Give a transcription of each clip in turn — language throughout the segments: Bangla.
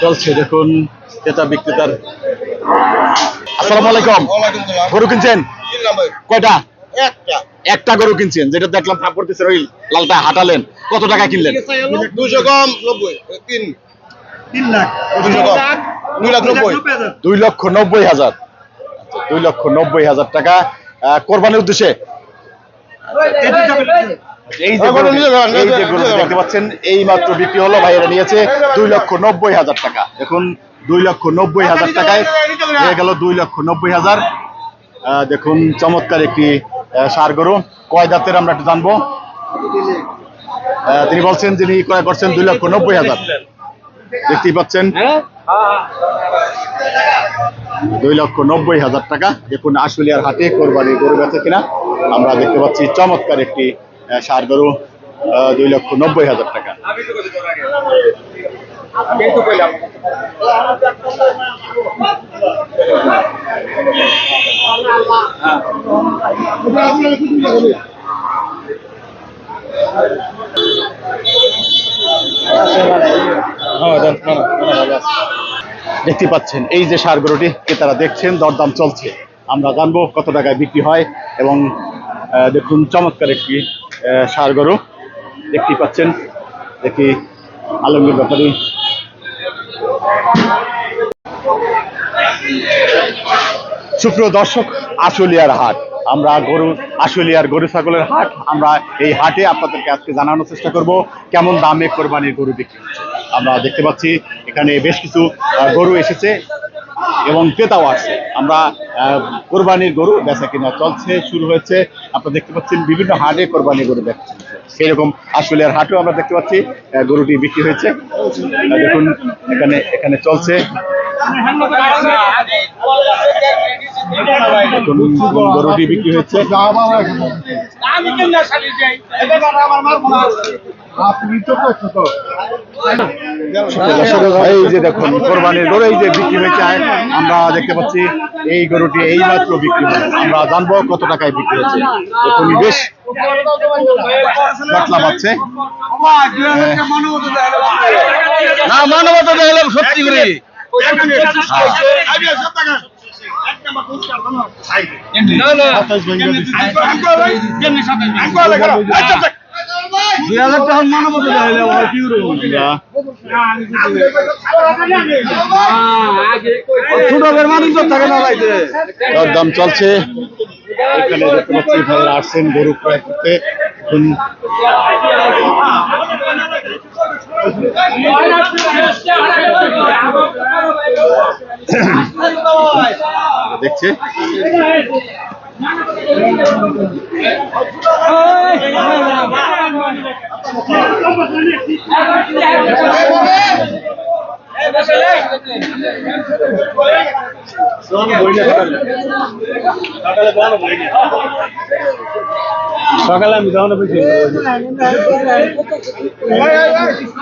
চলছে দেখুন ক্রেতা বিক্রেতার। আসসালামু আলাইকুম গরু কিনছেন? কয়টা? একটা একটা গরু কিনছেন যেটা দেখলাম ফাঁক করতেছেন ওই লালটা হাঁটালেন। কত টাকা কিনলেন? দুশো কম নব্বই তিন। তিন লাখ। দুশো কম। দুই লাখ নব্বই। দুই লক্ষ নব্বই হাজার। আচ্ছা, দুই লক্ষ নব্বই হাজার টাকা। আহ, কোরবানির উদ্দেশ্যে? এই যে এই যে গরু দেখতে পাচ্ছেন এই মাত্র বিক্রি হলো ভাইয়েরা নিয়েছে দুই লক্ষ নব্বই হাজার টাকা। দেখুন দুই লক্ষ নব্বই হাজার টাকায় হয়ে গেল দুই লক্ষ নব্বই হাজার। দেখুন চমৎকার একটি ষাঁড় গরু। কয় দাঁতের আমরা একটু জানব? তিনি বলছেন যিনি ক্রয় করছেন দুই লক্ষ নব্বই হাজার। দেখতেই পাচ্ছেন। দুই লক্ষ নব্বই হাজার টাকা। দেখুন আশুলিয়ার হাটে কোরবানি গরু বেচে কিনা। আমরা দেখতে পাচ্ছি চমৎকার একটি ষাঁড় গরু দুই লক্ষ নব্বই হাজার টাকা। দেখতে পাচ্ছেন, এই যে সার গরুটি, ক্রেতারা দেখছেন, দরদাম চলছে। আমরা জানব কত টাকায় বিক্রি হয় এবং দেখুন চমৎকার একটি ষাঁড় গরু দেখতে পাচ্ছেন। দেখি আলমগীর ব্যাপারী। সুপ্রিয় দর্শক, আশুলিয়ার হাট। আমরা গরু, আশুলিয়ার গরু ছাগলের হাট। আমরা এই হাটে আপনাদেরকে আজকে জানানোর চেষ্টা করব, কেমন দামে কোরবানির গরু বিক্রি আমরা দেখতে পাচ্ছি, এখানে বেশ কিছু গরু এসেছে। এবং ক্রেতাও আছে। আমরা কোরবানির গরু বেচা কিনা চলছে, শুরু হয়েছে। আপনারা দেখতে পাচ্ছেন বিভিন্ন হাটে কোরবানির গরু বেচছে সেই রকম আশুলিয়ার হাটেও আমরা দেখতে পাচ্ছি গরুটি বিক্রি হয়েছে। দেখুন, এখানে এখানে চলছে। গরুটি বিক্রি হচ্ছে এই যে দেখুন কোরবানির গরু এই যে বিক্রি হয়েছে আমরা দেখতে পাচ্ছি এই গরুটি এই মাত্র বিক্রি হলো আমরা জানব কত টাকায় বিক্রি হচ্ছে দেখুন বেশ পাতলা পাচ্ছে। না মানবতা দেখলাম সত্যি করে দুই হাজার মানবতা মানুষ থাকে না ভাইতে দরদাম চলছে। এখানে দেখতে পাচ্ছি ভাইয়েরা আসছেন গরু ক্রয় করতে। দেখছে সকালে আমি যাওয়া বলছি চুপ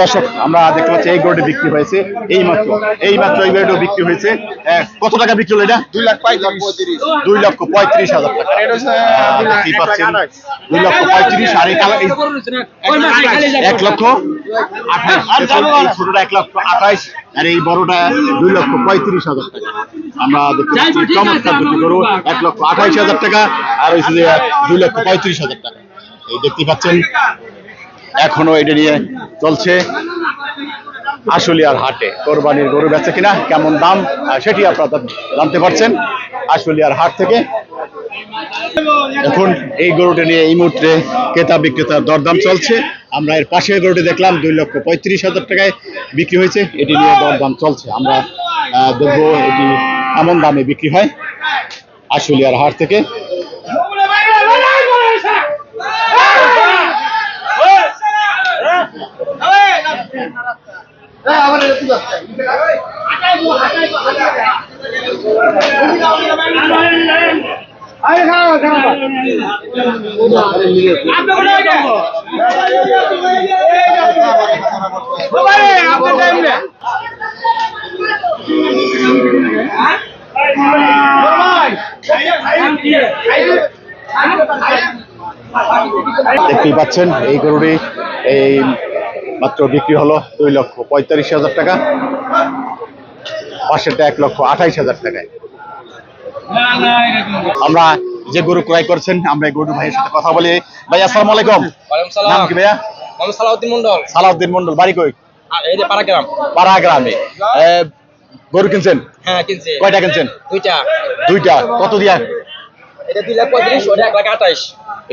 দর্শক আমরা দেখতে পাচ্ছি এই গরুটি বিক্রি হয়েছে। এই মাত্র এই মাত্র এই গরুটি বিক্রি হয়েছে। কত টাকা বিক্রি হলো এটা? দুই লাখ পঁয়ত্রিশ। দুই লক্ষ পঁয়ত্রিশ হাজার টাকা। দেখতেই পাচ্ছেন দুই লক্ষ পঁয়ত্রিশ আর এই এক লক্ষ আঠাশ। ছোটটা এক লক্ষ আঠাইশ আর এই বড়টা দুই লক্ষ পঁয়ত্রিশ হাজার টাকা। আমরা দেখতে পাচ্ছি চমৎকার দুটি গরু এক লক্ষ আঠাইশ হাজার টাকা আর হচ্ছে দুই লক্ষ পঁয়ত্রিশ হাজার টাকা। এই দেখতে পাচ্ছেন, এখনও এটা নিয়ে চলছে আশুলিয়ার হাটে। কোরবানির গরু বেচে কিনা, কেমন দাম সেটি আপনারা জানতে পারছেন আশুলিয়ার হাট থেকে। এখন এই গরুটা নিয়ে এই মুহূর্তে ক্রেতা বিক্রেতার দরদাম চলছে। আমরা এর পাশের গরুটি দেখলাম, দুই লক্ষ পঁয়ত্রিশ হাজার টাকায় বিক্রি হয়েছে। এটি নিয়ে দরদাম চলছে। আমরা দেখব এটি এমন দামে বিক্রি হয় আশুলিয়ার হাট থেকে। দেখতেই পাচ্ছেন, এই গরুটি এই মাত্র বিক্রি হলো দুই লক্ষ পঁয়তাল্লিশ হাজার টাকা। পাশেরটা এক লক্ষ আঠাইশ হাজার টাকায়। আমরা যে গরু ক্রয় করছেন আমরা এই গরু ভাইয়ের সাথে কথা বলি। ভাই আসসালামু আলাইকুম। নাম কি ভাইয়া? সালাউদ্দিন মন্ডল সালাউদ্দিন মন্ডল বাড়ি কই? এই যে পাড়াগ্রাম। পাড়া গ্রামে। এ, গরু কিনছেন? হ্যাঁ কিনছে। কয়টা কিনছেন? দুইটা। দুইটা। কত দিয়া? এটা দুই লাখ পঁয়ত্রিশ ওটা এক লাখ আঠাইশ।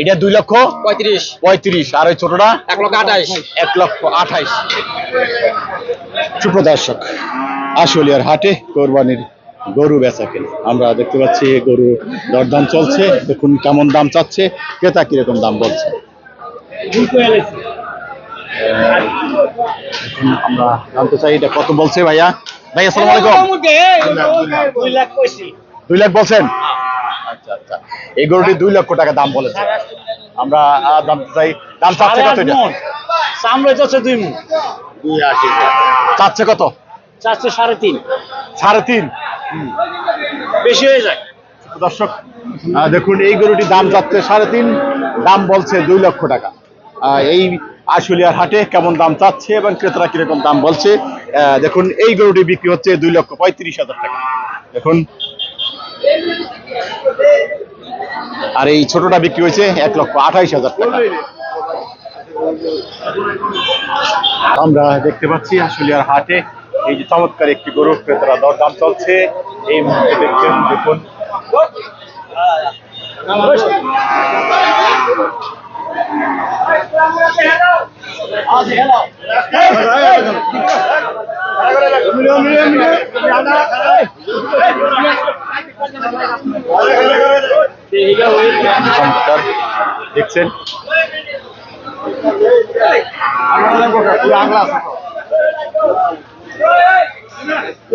এটা দুই লক্ষ পঁয়ত্রিশ। পঁয়ত্রিশ। আর ওই ছোটটা? এক লক্ষ আঠাইশ। এক লক্ষ আঠাইশ। সুপ্রদর্শক আশুলিয়ার হাটে কোরবানির গরু বেচা কেনা। আমরা দেখতে পাচ্ছি গরু দরদাম চলছে। দেখুন কেমন দাম চাচ্ছে। ক্রেতা কীরকম দাম বলছে। আমরা জানতে চাই এটা কত বলছে ভাইয়া। ভাই আসসালামু আলাইকুম। দুই লাখ বলছেন? আচ্ছা আচ্ছা। এই গরুটি দুই লক্ষ টাকা দাম বলেছে। আমরা জানতে চাই দাম চাচ্ছে কত এটা? সামনে যাচ্ছে দুই মুখ চাচ্ছে কত? চাচ্ছে সাড়ে তিন। সাড়ে তিন। বেশি হয়ে যায়। দর্শক দেখুন, এই গরুটি দাম যাচ্ছে সাড়ে তিন, দাম বলছে দুই লক্ষ টাকা। এই আশুলিয়ার হাটে কেমন দাম চাচ্ছে এবং ক্রেতারা কীরকম দাম বলছে দেখুন, এই গরুটি বিক্রি হচ্ছে দুই লক্ষ পঁয়ত্রিশ হাজার টাকা। দেখুন। আর এই ছোটটা বিক্রি হয়েছে এক লক্ষ আঠাইশ হাজার টাকা। আমরা দেখতে পাচ্ছি আশুলিয়ার হাটে এই যে চমৎকার একটি গরু ক্রেতারা দরদাম চলছে। এই মুহূর্তে দেখছেন দেখুন। চমৎকার দেখছেন?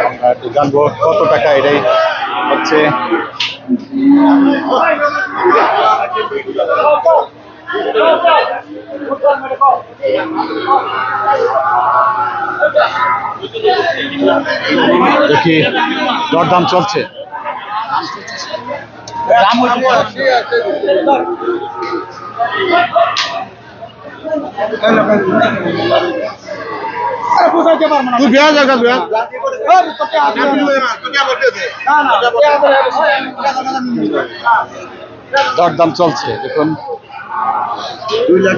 আমরা একটু জানব কত টাকা এটাই হচ্ছে। দেখি দরদাম চলছে। তুই বিয়া জায়গা বিয়া? দরদাম চলছে দেখুন। দুই লাখ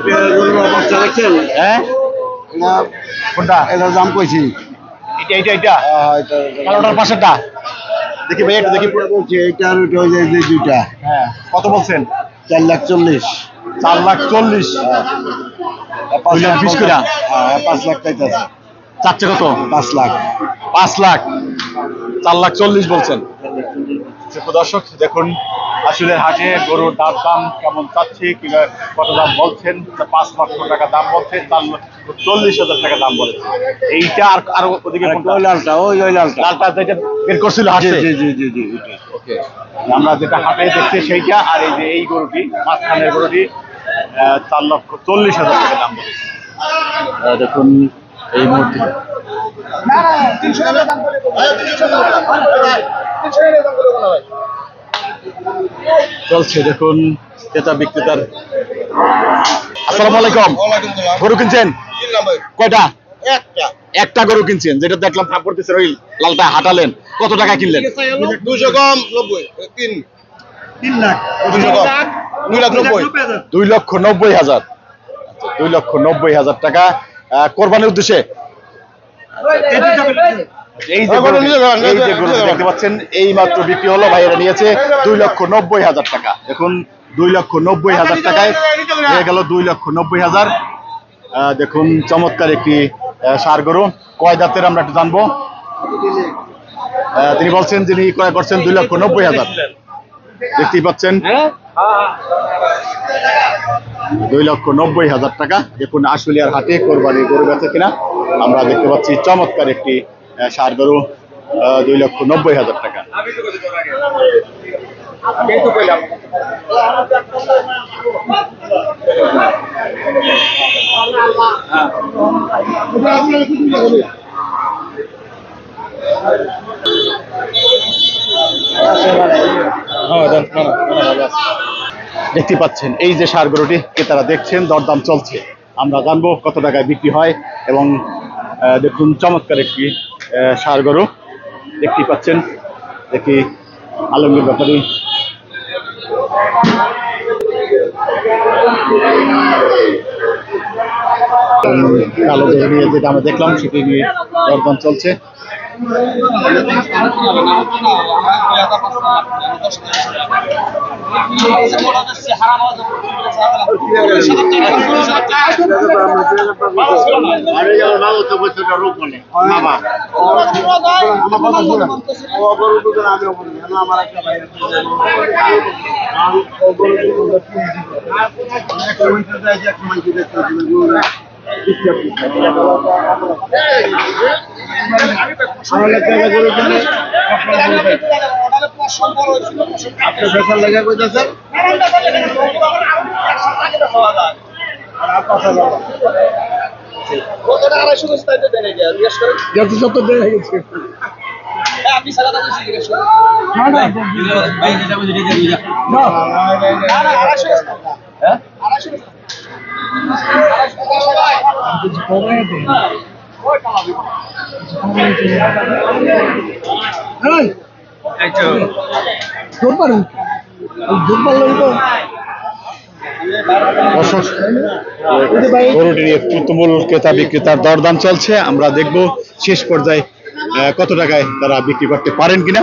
অবস্থা দেখছেন? হ্যাঁ? কোনটা? এটার দাম কইছি। এটা এটা এটা? কালোটার পাশেরটা? দেখি ভাই একটু দেখি বলছি এইটা আর ওইটা ওই যে দুইটা। হ্যাঁ কত বলছেন? চার লাখ চল্লিশ। চার লাখ চল্লিশ? পাঁচ লাখ বিশ? হ্যাঁ পাঁচ লাখ চাচ্ছে কত? পাঁচ লাখ। পাঁচ লাখ। চার লাখ চল্লিশ বলছেন। দর্শক দেখুন আসলে হাটে গরুর দাম দাম কেমন চাচ্ছে কিংবা কত দাম বলছেন পাঁচ লক্ষ টাকা দাম বলছে চার চল্লিশ হাজার টাকা দাম বলেছে। এইটা আর আরও ওদিকে লালটা ওই ওই লালটা। লালটা যেটা বের করছিল হাটে। জি জি জি জি ওকে। আমরা যেটা হাটে দেখছি সেইটা আর এই যে এই গরুটি মাঝখানের গরুটি চার লক্ষ চল্লিশ হাজার টাকা দাম বলেছে। দেখুন এই মুহূর্তে। চলছে দেখুন ক্রেতা বিক্রেতার। আসসালামু আলাইকুম গরু কিনছেন? কয়টা? একটা। একটা গরু কিনছেন যেটা দেখলাম ভাগ করতেছেন ওই লালটা হাঁটালেন। কত টাকা কিনলেন? দুশো কম নব্বই তিন। তিন লাখ। দুশো কম দুই লাখ নব্বই। দুই লক্ষ নব্বই হাজার। আচ্ছা, দুই লক্ষ নব্বই হাজার টাকা। কোরবানির উদ্দেশ্যে? এই যে হ্যাঁ। দেখতে পাচ্ছেন মাত্র বিক্রি হলো ভাইয়েরা নিয়েছে দুই লক্ষ নব্বই হাজার টাকা। দেখুন দুই লক্ষ নব্বই হাজার টাকায় হয়ে গেল দুই লক্ষ নব্বই হাজার। আহ, দেখুন চমৎকার একটি আহ, ষাঁড় গরু। কয় দাঁতের আমরা একটু জানব? আহ, তিনি বলছেন যিনি ক্রয় করছেন দুই লক্ষ নব্বই হাজার। দেখতেই পাচ্ছেন। দুই লক্ষ নব্বই হাজার টাকা। দেখুন, আশুলিয়ার হাটে কোরবানি গরু বেচে কিনা। আমরা দেখতে পাচ্ছি চমৎকার একটি সার গরু দুই লক্ষ নব্বই হাজার টাকা। দেখতে পাচ্ছেন, এই যে সার গরুটি ক্রেতারা দেখছেন, দরদাম চলছে। আমরা জানব কত টাকায় বিক্রি হয় এবং দেখুন চমৎকার একটি ষাঁড় গরু দেখতে পাচ্ছেন। দেখি আলমগীর ব্যাপারী। কালো নিয়ে যেটা আমরা দেখলাম, সেটি নিয়ে দরদাম চলছে। আমার একটা বাইরে আপনার বেসার লেখা করতেছেন আড়াইশো সত্তর দেড় গেছে আপনি সারা দাম জিজ্ঞেস করুন না না ভাই যেটা বুঝি দিয়ে দিই না না আড়াইশো হ্যাঁ আড়াইশো ক্রেতা বিক্রেতার দরদাম চলছে আমরা দেখব শেষ পর্যায়ে কত টাকায় তারা বিক্রি করতে পারেন কিনা